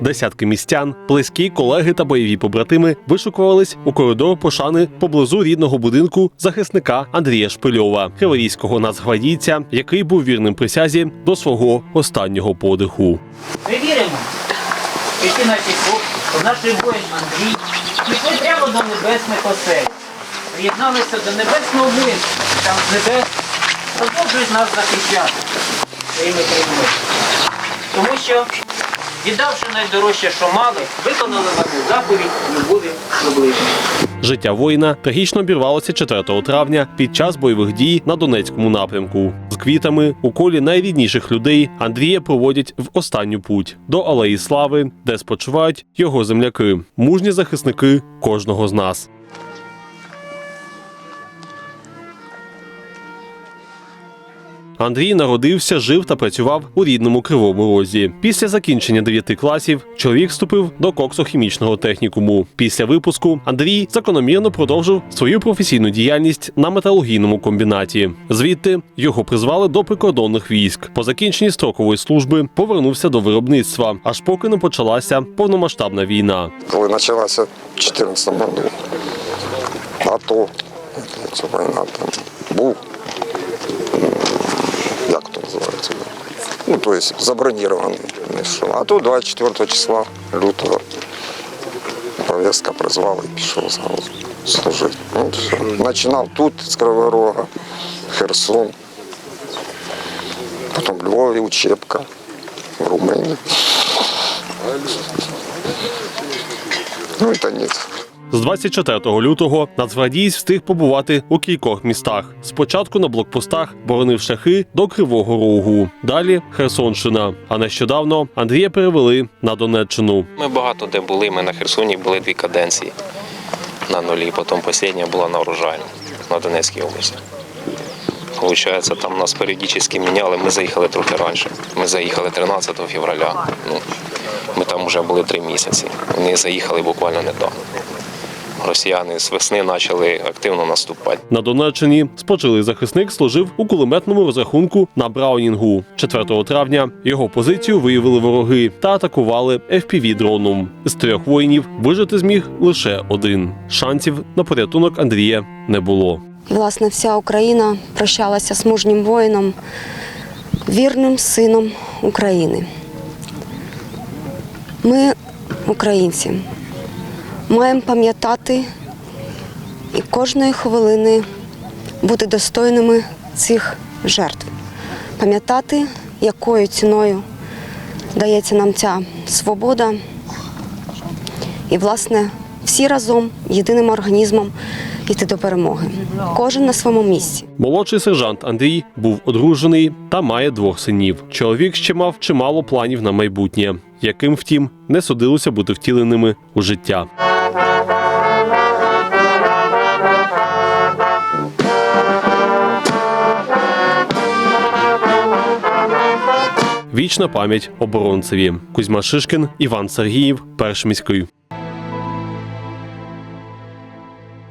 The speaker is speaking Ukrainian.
Десятки містян, близькі, колеги та бойові побратими вишукувались у коридор пошани поблизу рідного будинку захисника Андрія Шпильова, криворізького нацгвардійця, який був вірним присязі до свого останнього подиху. Ми віримо, ті наші хлопці, що наш воїн Андрій пішли прямо до небесних осель. Приєдналися до небесного воїнства, там з небес продовжують нас захищати своїми крилами. Тому що, віддавши найдорожче, що мали, виконали вашу заповідь любові до ближніх. Життя воїна трагічно обірвалося 4 травня під час бойових дій на Донецькому напрямку. З квітами у колі найрідніших людей Андрія проводять в останню путь до Алеї Слави, де спочивають його земляки, мужні захисники кожного з нас. Андрій народився, жив та працював у рідному Кривому Розі. Після закінчення 9 класів чоловік вступив до коксохімічного технікуму. Після випуску Андрій закономірно продовжив свою професійну діяльність на металургійному комбінаті. Звідти його призвали до прикордонних військ. По закінченні строкової служби повернувся до виробництва, аж поки не почалася повномасштабна війна. коли почалася в 2014 году. АТО, ця війна там був. м, Як то називається? Ну, то есть забронірований. не йшов. А тут 24 числа лютого повістка призвала і пішов зразу служити. Ну, все. Починав тут, з Кривого Рога, Херсон, потім в Львові, Учебка, в Румунії. Ну і Донецьк. З 24 лютого нацгвардієць встиг побувати у кількох містах. Спочатку на блокпостах боронив шляхи до Кривого Рогу, далі Херсонщина. А нещодавно Андрія перевели на Донеччину. Ми багато де були. Ми на Херсоні були дві каденції на нулі. Потім остання була на урожайну на Донецькій області. Получається, там нас періодично міняли. Ми заїхали трохи раніше. Ми заїхали 13 февраля. Ну, ми там вже були три місяці. Вони заїхали буквально недавно. Росіяни з весни почали активно наступати. На Донеччині спочилий захисник служив у кулеметному розрахунку на Браунінгу. 4 травня його позицію виявили вороги та атакували fpv дроном. З трьох воїнів вижити зміг лише один. Шансів на порятунок Андрія не було. І, власне, вся Україна прощалася з мужнім воїном, вірним сином України. Ми, українці, маємо пам'ятати і кожної хвилини бути достойними цих жертв, пам'ятати, якою ціною дається нам ця свобода. І, власне, всі разом, єдиним організмом йти до перемоги. Кожен на своєму місці. Молодший сержант Андрій був одружений та має двох синів. Чоловік ще мав чимало планів на майбутнє, яким, втім, не судилося бути втіленими у життя. Вічна пам'ять оборонцеві. Кузьма Шишкін, Іван Сергіїв, Першміський.